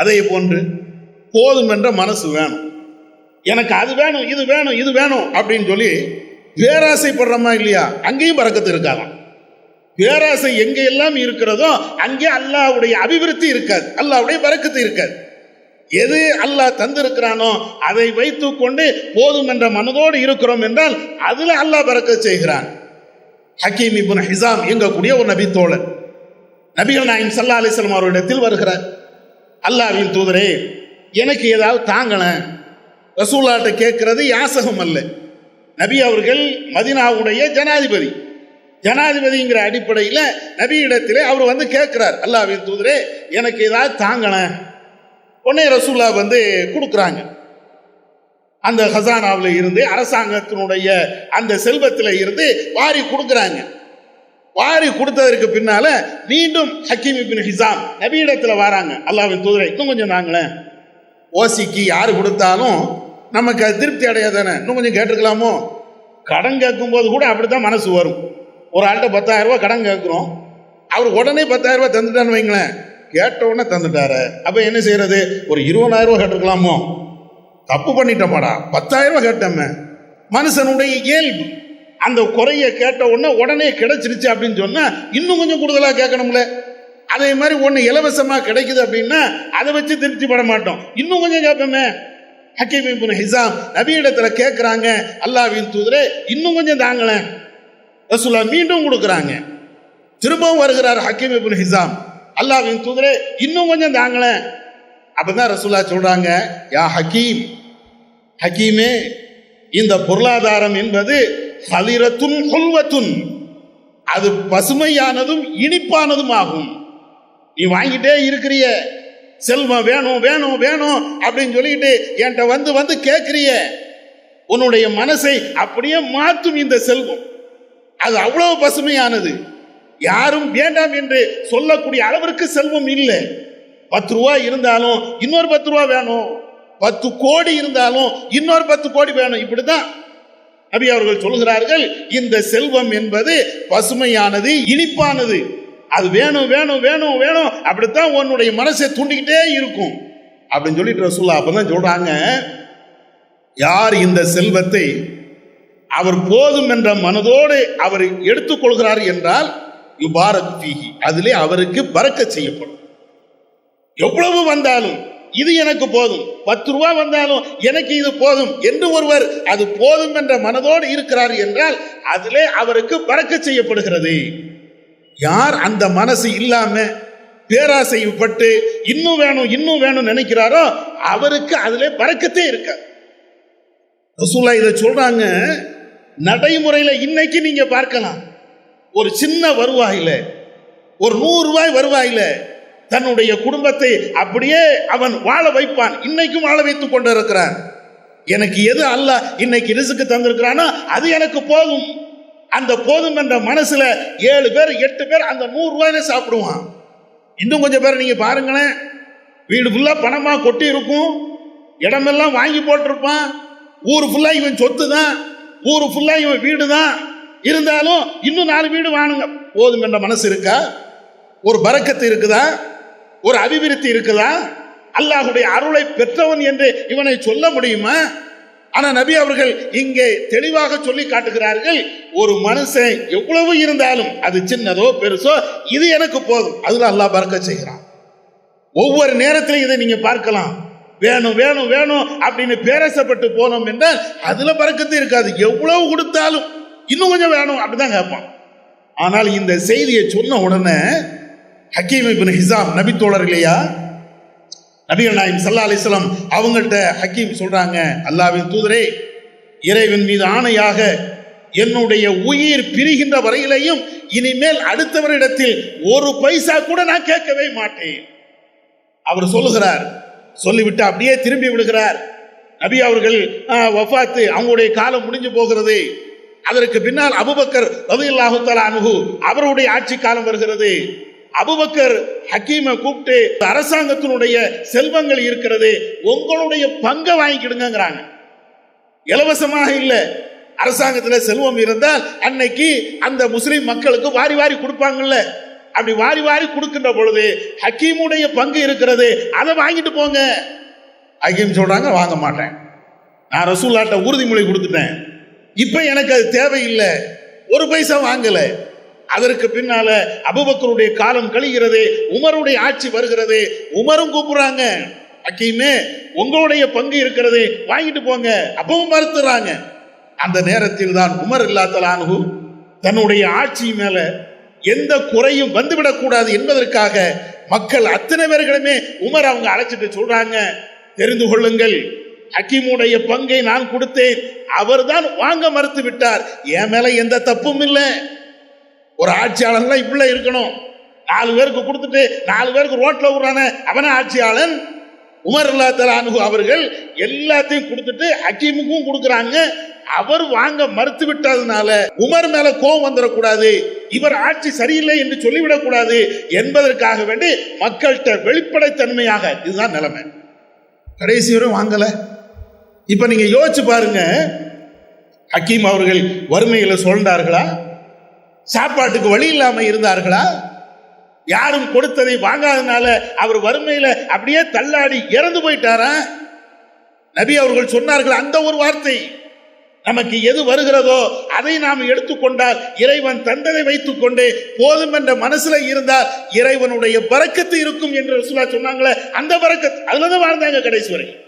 அதே போன்று போதும் என்ற மனசு வேணும். எனக்கு அது வேணும் இது வேணும் இது வேணும் அப்படின்னு சொல்லி பேராசைப்படுறோமா இல்லையா? அங்கேயும் பறக்கத்து இருக்காதாம் பேராசை எங்க எல்லாம் இருக்கிறதோ அங்கே அல்லாஹ்வுடைய அபிவிருத்தி இருக்காது. அல்லாவுடைய பறக்கத்து இருக்காது. எது அல்லாஹ் தந்திருக்கிறானோ அதை வைத்து கொண்டு போதும் என்ற மனதோடு இருக்கிறோம் என்றால் அதில் அல்லாஹ் பறக்க செய்கிறான். ஹக்கீம் இப்னு ஹிசாம் எங்கக்கூடிய ஒரு நபி தோழர் நபிகள் நாயம் சல்லா அலிஸ்லாம் அவர்களிடத்தில் வருகிறார். அல்லாவின் தூதரே எனக்கு ஏதாவது தாங்கணும் ரசூல்லாட்ட கேட்கறது யாசகம் அல்ல. நபி அவர்கள் மதினாவுடைய ஜனாதிபதி. ஜனாதிபதிங்கிற அடிப்படையில் நபியிடத்திலே அவர் வந்து கேட்கிறார் அல்லாவின் தூதரே எனக்கு ஏதாவது தாங்களேன் உடனே ரசூல்லா வந்து கொடுக்குறாங்க. அந்த ஹசானாவில் இருந்து அரசாங்கத்தினுடைய அந்த செல்வத்தில் இருந்து வாரி கொடுக்குறாங்க. வாரி கொடுத்ததற்கு பின்னால மீண்டும் ஹக்கீம் இபின் ஹிசாம் நபியிடத்துல வராங்க. அல்லாவின் தூதரை. இன்னும் கொஞ்சம் நாங்களேன் ஓசிக்கு யார் கொடுத்தாலும் நமக்கு அது திருப்தி அடையாதானே? இன்னும் கொஞ்சம் கேட்டுக்கலாமோ கடன் கேட்கும்போது கூட அப்படித்தான் மனசு வரும். ஒரு ஆள்கிட்ட பத்தாயிரம் ரூபா கடன் கேட்குறோம். அவர் உடனே பத்தாயிரம் ரூபா தந்துட்டான்னு வைங்களேன். கேட்ட உடனே தந்துட்டாரு. அப்ப என்ன செய்யறது? ஒரு இருபதாயிரம் ரூபா கேட்டிருக்கலாமோ? தப்பு பண்ணிட்டோமாடா. பத்தாயிரம் ரூபா கேட்டோமே. மனுஷனுடைய இயல்பு. அந்த குறைய கேட்ட உடனே உடனே கிடைச்சிருச்சு அப்படின்னு சொன்னால் இன்னும் கொஞ்சம் கூடுதலாக கேட்கணும்ல. அதே மாதிரி ஒன்று இலவசமாக கிடைக்குது அப்படின்னா அதை வச்சு திருப்தி பட மாட்டோம். இன்னும் கொஞ்சம் கேட்போமே. ஹக்கீம் இப்னு ஹிசாம் நபியிடத்துல கேட்குறாங்க அல்லாவின் தூதரே இன்னும் கொஞ்சம் தாங்களேன். ரசூலா மீண்டும் கொடுக்குறாங்க. திரும்பவும் வருகிறார் ஹக்கீம் இப்னு ஹிசாம். அல்லாவின் தூதரே இன்னும் கொஞ்சம் தாங்களேன். அப்போ தான் ரசூலா சொல்கிறாங்க யா ஹக்கீம் ஹக்கீமே இந்த பொருளாதாரம் என்பது ஹலிரத்துன் கொல்வத்துன் அது பசுமையானதும் இனிப்பானதும் ஆகும் நீ வாங்கிட்டே இருக்கிறிய. செல்வம் வேணும் வேணும் வேணும் அப்படின்னு சொல்லிட்டு என்கிட்ட வந்து வந்து கேட்கிறிய. உன்னுடைய மனசை அப்படியே மாற்றும் இந்த செல்வம். அது அவ்வளவு பசுமையானது. யாரும் வேண்டாம் என்று சொல்லக்கூடிய அளவிற்கு செல்வம் இல்லை. பத்து ரூபா இருந்தாலும் இன்னொரு பத்து ரூபா வேணும். பத்து கோடி இருந்தாலும் இன்னொரு பத்து கோடி வேணும். இப்படிதான் நபி அவர்கள் சொல்கிறார்கள் இந்த செல்வம் என்பது பசுமையானது இனிப்பானது. அது வேணும் வேணும் வேணும் வேணும். அப்படித்தான் உன்னுடைய மனசை தூண்டிக்கிட்டே இருக்கும். அப்படின்னு சொல்லிட்டு ரசூல்லா அப்பதான் சொல்றாங்க யார் இந்த செல்வத்தை அவர் போதும் என்ற மனதோடு அவர் எடுத்துக்கொள்கிறார் என்றால் யுபாரத் அதிலே அவருக்கு பறக்க செய்யப்படும். எவ்வளவு வந்தாலும் இது எனக்கு போதும். பத்து ரூபா வந்தாலும் எனக்கு இது போதும் என்று ஒருவர் அது போதும் என்ற மனதோடு இருக்கிறார் என்றால் அதிலே அவருக்கு பறக்க செய்யப்படுகிறது. யார் அந்த மனசு இல்லாம பேராசைப்பட்டு இன்னும் வேணும் இன்னும் வேணும் நினைக்கிறாரோ அவருக்கு அதிலே பறக்கத்தே இருக்க ரசூலா இதை சொல்றாங்க நடைமுறையில இன்னைக்கு நீங்க பார்க்கலாம். ஒரு சின்ன வருவாயில ஒரு நூறு ரூபாய் வருவாயில தன்னுடைய குடும்பத்தை அப்படியே அவன் வாழ வைப்பான். இன்னைக்கும் வாழ வைத்துக் கொண்டிருக்கிறான். எனக்கு எது அல்ல இன்னைக்கு ரிசுக்கு தந்திருக்கிறானோ அது எனக்கு போதும். அந்த போதும் என்ற மனசுல ஏழு பேர் எட்டு பேர் அந்த நூறு ரூபாயில சாப்பிடுவான். இன்னும் கொஞ்சம் பேர் நீங்க பாருங்களேன். வீடு ஃபுல்லா பணமா கொட்டி இருக்கும். இடமெல்லாம் வாங்கி போட்டிருப்பான். ஊர் ஃபுல்லா இவன் சொத்து தான் ஊர் ஃபுல்லா இவன் வீடு தான் இருந்தாலும் இன்னும் நாலு வீடு வாணுங்க. போதும் என்ற மனசு இருக்கா? ஒரு பறக்கத்து இருக்குதா? ஒரு அபிவிருத்தி இருக்குதா? அல்லாஹுடைய அருளை பெற்றவன் என்று இவனை சொல்ல முடியுமா? ஆனா நபி அவர்கள் இங்கே தெளிவாக சொல்லி காட்டுகிறார்கள் ஒரு மனுஷன் எவ்வளவு இருந்தாலும் அது சின்னதோ பெருசோ இது எனக்கு போதும். அதுல அல்லாஹ் பறக்க செய்கிறான். ஒவ்வொரு நேரத்திலும் இதை நீங்க பார்க்கலாம். வேணும் வேணும் வேணும் அப்படின்னு பேரசப்பட்டு போனோம் என்றால் அதுல பறக்கத்து இருக்காது. எவ்வளவு கொடுத்தாலும் இன்னும் கொஞ்சம் வேணும் அப்படிதான் கேட்பான். ஆனால் இந்த செய்தியை சொன்ன உடனே ஹக்கீம் இபின் ஹிசாம் நபி தோழர் இல்லையா? நபிகள் நாயம் சல்லா அலிஸ்லாம் அவங்கள்ட்ட ஹக்கீம் சொல்றாங்க அல்லாவின் தூதரே இறைவன் மீது ஆணையாக என்னுடைய உயிர் பிரிகின்ற வரையிலையும் இனிமேல் அடுத்தவரிடத்தில் ஒரு பைசா கூட நான் கேட்கவே மாட்டேன். அவர் சொல்லுகிறார் சொல்லிவிட்டு அப்படியே திரும்பி விடுகிறார். நபி அவர்கள் ஆஹ், வஃபாத்து அவங்களுடைய காலம் முடிஞ்சு போகிறது. அதற்கு பின்னால் அபுபக்கர் ரவி அல்லாஹு அனுகு அவருடைய ஆட்சி காலம் வருகிறது. அபுபக்கர் ஹக்கீமை கூப்பிட்டு அரசாங்கத்தினுடைய செல்வங்கள் இருக்கிறது உங்களுடைய பங்கை வாங்கிக்கிடுங்கிறாங்க இலவசமாக இல்லை. அரசாங்கத்தில் செல்வம் இருந்தால் அன்னைக்கு அந்த முஸ்லீம் மக்களுக்கு வாரி வாரி கொடுப்பாங்கல்ல. அப்படி வாரி வாரி கொடுக்கின்ற பொழுது ஹக்கீமுடைய பங்கு இருக்கிறது அதை வாங்கிட்டு போங்க. ஹக்கீம் சொல்றாங்க வாங்க மாட்டேன். நான் ரசூல்லாட்ட உறுதிமொழி கொடுத்துட்டேன். இப்போ எனக்கு அது தேவையில்லை. ஒரு பைசா வாங்கலை. அதற்கு பின்னால அபுபக்கருடைய காலம் கழிகிறது உமருடைய ஆட்சி வருகிறது உமரும் கூப்பிடுறாங்க. அக்கீமே உங்களுடைய பங்கு இருக்கிறது வாங்கிட்டு போங்க. அப்பவும் மறுத்துறாங்க. அந்த நேரத்தில் தான் உமர் இல்லாத்தலானு தன்னுடைய ஆட்சி மேல எந்த குறையும் வந்துவிடக்கூடாது என்பதற்காக மக்கள் அத்தனை பேர்களுமே உமர் அவங்க அழைச்சிட்டு சொல்றாங்க. தெரிந்து கொள்ளுங்கள். ஹக்கீமுடைய பங்கை நான் கொடுத்தேன். அவர்தான் வாங்க மறுத்து விட்டார் என் மேல எந்த தப்பும் இல்லை. ஒரு ஆட்சியாளர்லாம் இப்படிலாம் இருக்கணும். நாலு பேருக்கு கொடுத்துட்டு நாலு பேருக்கு ரோட்டில் விடுறானே அவனே ஆட்சியாளன். உமர் அல்லா தலானு அவர்கள் எல்லாத்தையும் கொடுத்துட்டு ஹக்கீமுக்கும் கொடுக்குறாங்க. அவர் வாங்க மறுத்து விட்டதுனால உமர் மேல கோபம் வந்துடக்கூடாது. இவர் ஆட்சி சரியில்லை என்று சொல்லிவிடக்கூடாது என்பதற்காக வேண்டி மக்கள்கிட்ட வெளிப்படைத்தன்மையாக இதுதான் நிலைமை. கடைசி வரை வாங்கல. இப்ப நீங்க யோசிச்சு பாருங்க. ஹக்கீம் அவர்கள் வறுமையில சொல்றார்களா சாப்பாட்டுக்கு வழி இல்லாமல் இருந்தார்களா? யாரும் கொடுத்ததை வாங்காதனால அவர் வறுமையில் அப்படியே தள்ளாடி இறந்து போயிட்டாரா? நபி அவர்கள் சொன்னார்கள் அந்த ஒரு வார்த்தை நமக்கு எது வருகிறதோ அதை நாம் எடுத்துக்கொண்டால் இறைவன் தந்ததை வைத்துக் கொண்டே போதும் என்ற மனசுல இருந்தால் இறைவனுடைய பறக்கத்து இருக்கும் என்று சொன்னாங்களே அந்த பறக்கத்து அதுலதான் வாழ்ந்தாங்க கடைசி வரைக்கும்.